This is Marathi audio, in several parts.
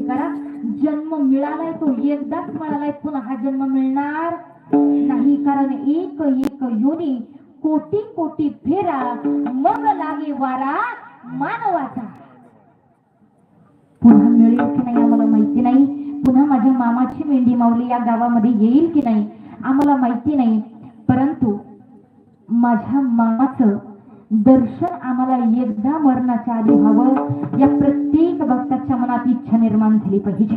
करा जन्म मिळालाय तो एकदाच मिळालाय. पुन्हा हा जन्म मिळणार नाही. कारण एक एक योनी कोटी कोटी फेरा मग लागे वारा मानवाचा. पुन्हा मिळेल की नाही आम्हाला माहिती नाही. पुन्हा माझ्या मामाची मेंढी माऊली या गावामध्ये येईल की नाही आम्हाला माहिती नाही. परंतु माझ्या मामाचं दर्शन आम्हाला एकदा मरणाच्या आधी व्हावं. या प्रत्येक इच्छा निर्माण झाली पाहिजे.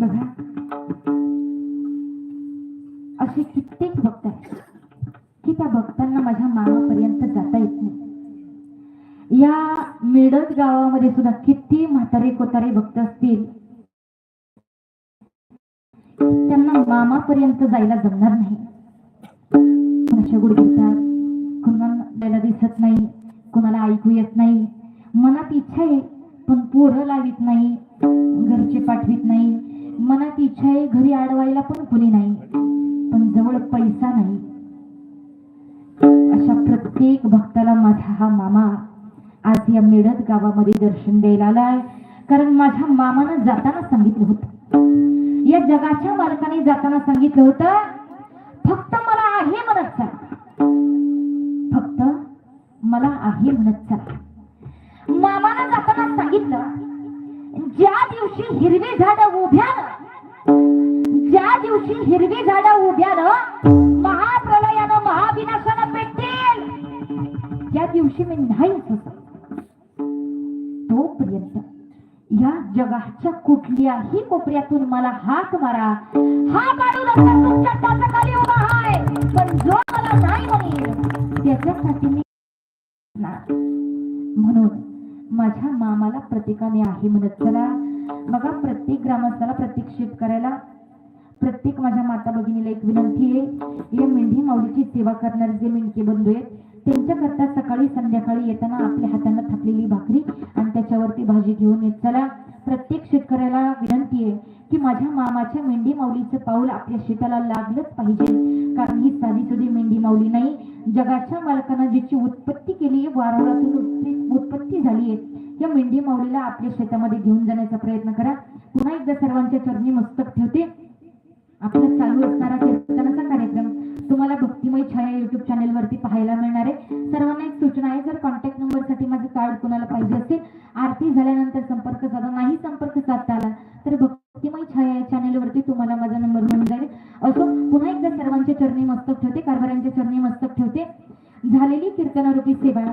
बघा. असे कित्येक भक्त आहेत की त्या भक्तांना माझ्या मामापर्यंत जाता येत नाही. या मिडत गावामध्ये सुद्धा किती म्हातारे कोतारे भक्त असतील त्यांना मामापर्यंत जायला जमणार नाही. कुणाच्या गुड घेतात कुणाला दिसत नाही कुणाला ऐकू येत नाही. मनात इच्छा आहे पण पोरं लावित नाही घरचे पाठवित नाही. मनात इच्छा आहे घरी अडवायला पण कोणी नाही पण जवळ पैसा नाही. अशा प्रत्येक भक्ताला माझा हा मामा आज या मिळत गावामध्ये दर्शन द्यायला आलाय. कारण माझ्या मामानं जाताना सांगितलं होतं. या जगाच्या मालकाने जाताना सांगितलं होतं फक्त मला आहे म्हणत चला फक्त मला आहे म्हणत चला मामानं जाताना सांगितलं ज्या दिवशी हिरवी झाड उभ्यानं ज्या दिवशी हिरवी झाड उभ्यानं महाप्रलयानं महाविनाशानं पेटतील. त्या दिवशी मी नाही तोपर्यंत या जगाच्या कुठल्याही कोपऱ्यातून मला हात मारा. हा काढू नका तुमच्या खाली प्रत्येकाने आहे म्हणत चला बघा प्रत्येक ग्रामस्थाला प्रत्येक शेतकऱ्याला प्रत्येक माझ्या माता भगिनीला एक विनंती आहे. या मेंढी माऊलीची सेवा करणारे जे मेंढके बंधू आहेत त्यांच्याकरता सकाळी संध्याकाळी येताना आपल्या हाताने थापलेली भाकरी आणि त्याच्यावरती भाजी घेऊन येत चला प्रत्येक शेतकऱ्याला विनंती आहे की माझ्या मामाच्या मेंढी माऊलीचं पाऊल आपल्या शेताला लागलंच पाहिजे. कारण ही साधी सुधी मेंढी माऊली नाही. जगाच्या मालकानं जिची उत्पत्ती केली आहे वारवळातून उत्पत्ती झाली आहे. या मेंढी माऊलीला आपल्या शेतामध्ये घेऊन जाण्याचा प्रयत्न करा. पुन्हा एकदा सर्वांच्या चरणी मस्तक ठेवते. आपला चालू असणारा कीर्तनाचा कार्यक्रम तुम्हाला भक्तिमय छाया युट्यूब चॅनेल वरती पाहायला मिळणार आहे. सर्वांना एक सूचना आहे जर कॉन्टॅक्ट नंबरसाठी माझं कार्ड कोणाला पाहिजे असेल आरती झाल्यानंतर संपर्क साधा नाही संपर्क साधता आला तर भक्तिमय छाया या चॅनेल वरती तुम्हाला माझा नंबर मिळून जाईल. असो पुन्हा एकदा सर्वांच्या चरणी मस्तक ठेवते कारभाऱ्यांच्या चरणी मस्तक ठेवते. झालेली कीर्तनारूपी सेवा.